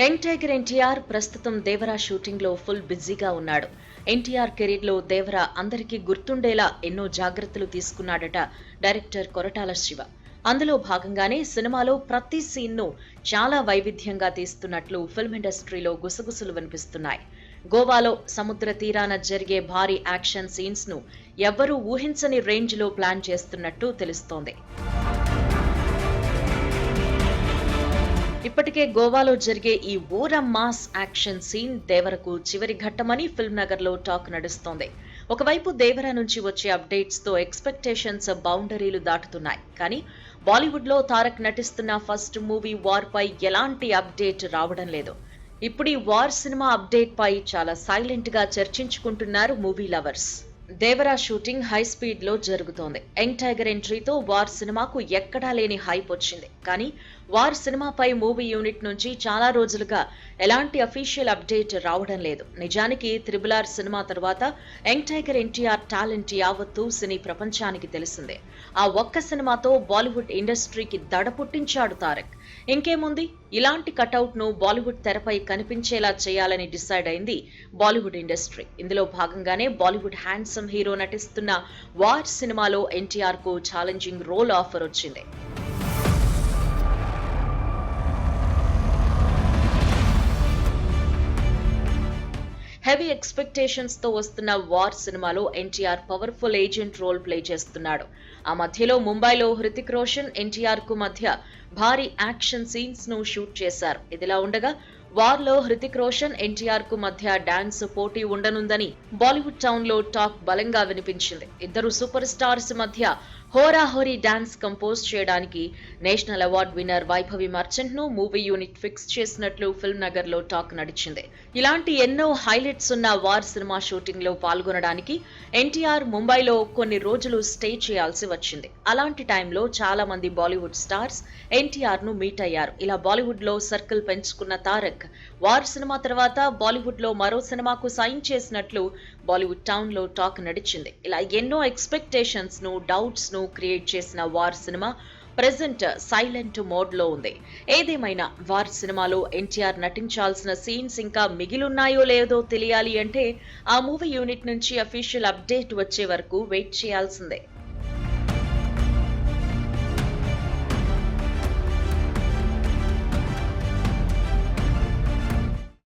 Young tiger NTR ప్రస్తుతం దేవరా షూటింగ్లో full బిజీగా ఉన్నాడు. ఎన్టీఆర్ కెరీర్లో దేవరా అందరికీ గుర్తుండేలా ఎన్నో జాగ్రత్తలు తీసుకున్నాడట డైరెక్టర్ కొరటాల శివ. అందులో భాగంగానే సినిమాలో ప్రతి సీన్ను చాలా వైవిధ్యంగా తీస్తున్నట్లు ఫిల్మ్ ఇండస్ట్రీలో గుసగుసలు వినిపిస్తున్నాయి. గోవాలో సముద్ర తీరాన జరిగే భారీ యాక్షన్ సీన్స్ను ఎవ్వరూ ఊహించని రేంజ్లో ప్లాన్ చేస్తున్నట్టు తెలుస్తోంది. ఇప్పటికే గోవాలో జరిగే ఈ ఊర మాస్ యాక్షన్ సీన్ దేవరకు చివరి ఘట్టమని ఫిల్మ్ నగర్లో టాక్ నడుస్తోంది. ఒకవైపు దేవర నుంచి వచ్చే అప్డేట్స్తో ఎక్స్పెక్టేషన్స్ బౌండరీలు దాటుతున్నాయి. కానీ బాలీవుడ్లో తారక్ నటిస్తున్న ఫస్ట్ మూవీ వార్ పై ఎలాంటి అప్డేట్ రావడం లేదు. ఇప్పుడు ఈ వార్ సినిమా అప్డేట్ పై చాలా సైలెంట్గా చర్చించుకుంటున్నారు movie lovers. Devara shooting high స్పీడ్లో జరుగుతోంది. యంగ్ టైగర్ ఎంట్రీతో వార్ సినిమాకు ఎక్కడా లేని హైప్ వచ్చింది. కానీ వార్ సినిమాపై మూవీ యూనిట్ నుంచి చాలా రోజులుగా ఎలాంటి అఫీషియల్ అప్డేట్ రావడం లేదు. నిజానికి త్రిబుల్ ఆర్ సినిమా తర్వాత యంగ్ టైగర్ ఎన్టీఆర్ టాలెంట్ యావత్తు సినీ ప్రపంచానికి తెలిసిందే. ఆ ఒక్క సినిమాతో బాలీవుడ్ ఇండస్ట్రీకి దడ పుట్టించాడు తారక్. ఇంకేముంది? ఇలాంటి కటౌట్ను బాలీవుడ్ తెరపై కనిపించేలా చేయాలని డిసైడ్ అయింది బాలీవుడ్ ఇండస్ట్రీ. ఇందులో భాగంగానే బాలీవుడ్ హ్యాండ్సమ్ హీరో నటిస్తున్న వార్ సినిమాలో ఎన్టీఆర్కు ఛాలెంజింగ్ రోల్ ఆఫర్ వచ్చింది. హెవీ ఎక్స్పెక్టేషన్స్తో వస్తున్న war cinema NTR powerful agent role play చేస్తున్నాడు. ఆ మధ్యలో ముంబైలో హృతిక్ రోషన్ ఎన్టీఆర్కు మధ్య భారీ యాక్షన్ సీన్స్ను షూట్ చేశారు. ఇదిలా ఉండగా వార్లో హృతిక్ రోషన్ ఎన్టీఆర్కు మధ్య డాన్స్ పోటీ ఉండనుందని బాలీవుడ్ టౌన్లో టాక్ బలంగా వినిపించింది. ఇద్దరు సూపర్ స్టార్స్ మధ్య హోరాహోరీ డాన్స్ కంపోజ్ చేయడానికి నేషనల్ అవార్డ్ విన్నర్ వైభవి మర్చెంట్ను మూవీ యూనిట్ ఫిక్స్ చేసినట్లు ఫిల్మ్ నగర్లో టాక్ నడిచింది. ఇలాంటి ఎన్నో హైలైట్స్ ఉన్న వార్ సినిమా షూటింగ్లో పాల్గొనడానికి ఎన్టీఆర్ ముంబైలో కొన్ని రోజులు స్టే చేయాల్సి వచ్చింది. అలాంటి టైంలో చాలా మంది బాలీవుడ్ స్టార్స్ ఎన్టీఆర్ను మీట్ అయ్యారు. ఇలా బాలీవుడ్లో సర్కిల్ పెంచుకున్న తారక్ వార్ సినిమా తర్వాత బాలీవుడ్లో మరో సినిమాకు సైన్ చేసినట్లు బాలీవుడ్ టౌన్లో టాక్ నడిచింది. ఇలా ఎన్నో ఎక్స్పెక్టేషన్స్ను డౌట్స్ను క్రియేట్ చేసిన వార్ సినిమా ప్రెసెంట్ సైలెంట్ మోడ్లో ఉంది. ఏదేమైనా వార్ సినిమాలో ఎన్టీఆర్ నటించాల్సిన సీన్స్ ఇంకా మిగిలున్నాయో లేదో తెలియాలి అంటే ఆ మూవీ యూనిట్ నుంచి అఫీషియల్ అప్డేట్ వచ్చే వరకు వెయిట్ చేయాల్సిందే.